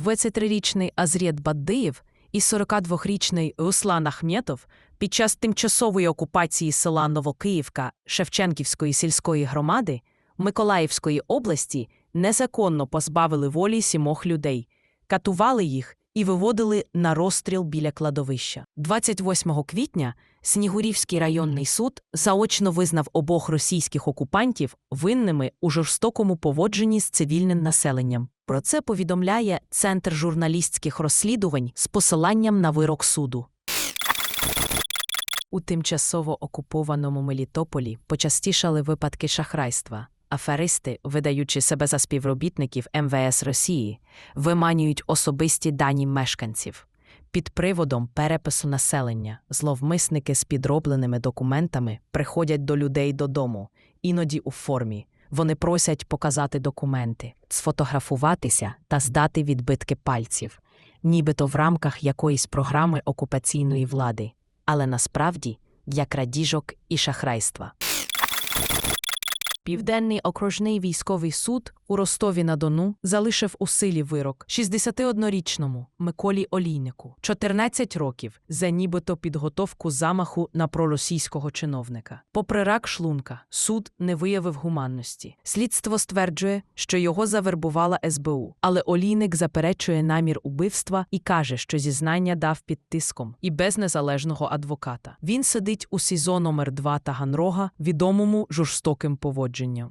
23-річний Азрєт Баддиєв і 42-річний Руслан Ахметов під час тимчасової окупації села Новокиївка Шевченківської сільської громади Миколаївської області незаконно позбавили волі сімох людей, катували їх і виводили на розстріл біля кладовища. 28 квітня Снігурівський районний суд заочно визнав обох російських окупантів винними у жорстокому поводженні з цивільним населенням. Про це повідомляє Центр журналістських розслідувань з посиланням на вирок суду. У тимчасово окупованому Мелітополі почастішали випадки шахрайства. Аферисти, видаючи себе за співробітників МВС Росії, виманюють особисті дані мешканців. Під приводом перепису населення зловмисники з підробленими документами приходять до людей додому, іноді у формі. Вони просять показати документи, сфотографуватися та здати відбитки пальців, нібито в рамках якоїсь програми окупаційної влади, але насправді для крадіжок і шахрайства. Південний окружний військовий суд у Ростові-на-Дону залишив у силі вирок 61-річному Миколі Олійнику 14 років за нібито підготовку замаху на проросійського чиновника. Попри рак шлунка, суд не виявив гуманності. Слідство стверджує, що його завербувала СБУ, але Олійник заперечує намір убивства і каже, що зізнання дав під тиском і без незалежного адвоката. Він сидить у СІЗО номер 2 Таганрога, відомому жорстоким поводженням походження.